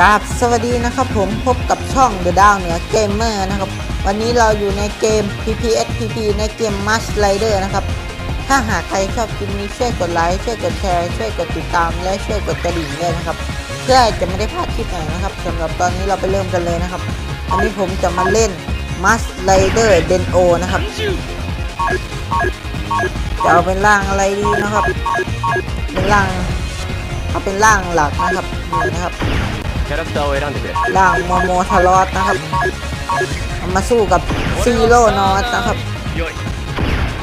กราบสวัสดีนะครับผมพบกับช่อง The ดาวเหนือเกมเมอร์นะครับ วันนี้เราอยู่ในเกม PPSPP ในเกม m a s h Rider นะครับ ถ้าหากใครชอบคลิปนี้ช่วยกดไลค์ช่วยกดแชร์ช่วยกดติดตามและช่วยกดกระดิ่งด้วยนะครับ เพื่อจะไม่ได้พลาดคลิปไหนนะครับสำหรับตอนนี้เราไปเริ่มกันเลยนะครับวันนี้ผมจะมาเล่น m a s h Rider Den'o นะครับจะเอาเป็นร่างอะไรดีนะครับ เป็นร่างเอาเป็นร่างหลักนะครับนี่นะครับ キャラクターを選んでくれ ร่างโมโมทารอสนะครับเอามาสู้กับซีโร่นอสนะครับ よい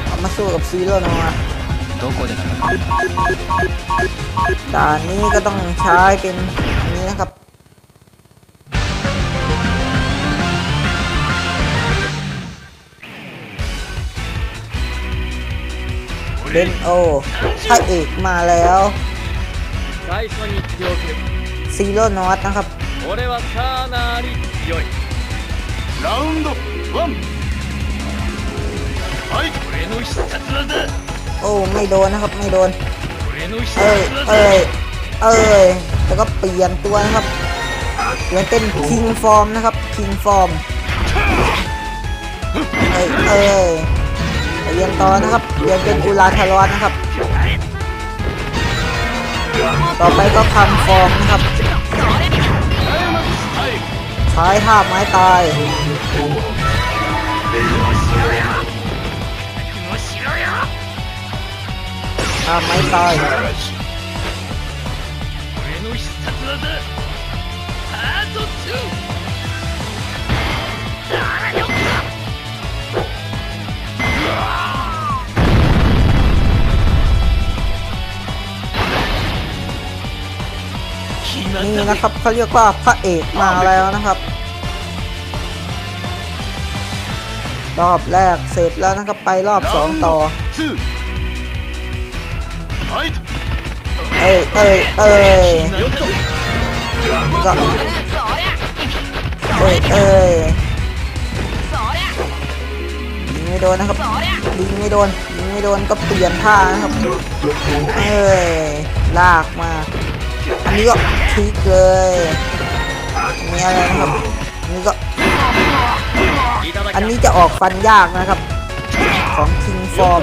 เอามาสู้กับซีโร่นอส どこでだ ด่านนี้ก็ต้องใช้เป็นอันนี้นะครับ เบนโอพระเอกมาแล้ว 最初に言っておく ซีโร่นอตนะครับโอ้ไม่โดนนะครับไม่โดนเอ้ยเอ้ยเอ้ยแล้วก็เปลี่ยนตัวนะครับเปลี่ยนเป็นคิงฟอร์มนะครับคิงฟอร์มเอ้ยเอ้ยเรียนต่อนะครับเรียนเป็นอุลาทารอนนะครับ ต่อไปก็คัมฟอร์มนะครับ ใช้ท่าไม้ตาย ท่าไม้ตาย 俺の必殺技パート2 นี่นะครับเขาเรียกว่าพระเอกมาแล้วนะครับ รอบแรกเสร็จแล้วนะครับไปรอบสองต่อ เอ้ยเอ้ยเอ้ยก็เอ้ยเอ้ยยิงไม่โดนนะครับยิงไม่โดนยิงไม่โดนก็เปลี่ยนท่านะครับ เอ้ยลากมา นี้ก็พลิกเลยมีอะไรนะครับนี่ก็ อันนี้จะออกฟันยากนะครับ ของคิงฟอร์ม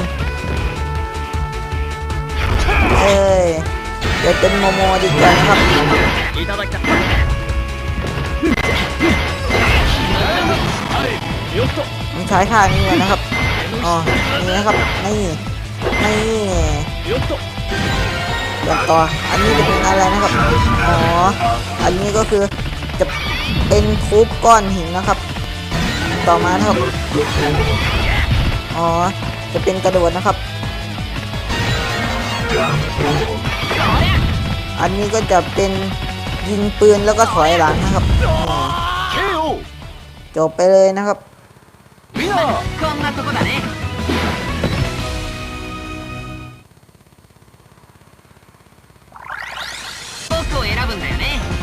เอ้ยเดี๋ยวเป็นโมโมดีกว่านะครับมันใช้ท่านี้นะครับ อ๋อ นี่นะครับ นี่ นี่ กันต่อ อันนี้จะเป็นอะไรนะครับ อ๋อ อันนี้ก็คือจะเป็นคูปก้อนหินนะครับ ต่อมานะครับ อ๋อ จะเป็นกระโดดนะครับ อันนี้ก็จะเป็นยิงปืนแล้วก็ถอยหลังนะครับ จบไปเลยนะครับ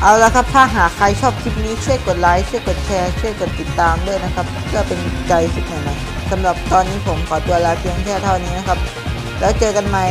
เอาละครับ ถ้าหากใครชอบคลิปนี้ช่วยกดไลค์ช่วยกดแชร์ช่วยกดติดตามด้วยนะครับเพื่อเป็นใจคลิปใหม่ๆสำหรับตอนนี้ผมขอตัวลาเพียงแค่เท่านี้นะครับ แล้วเจอกันใหม่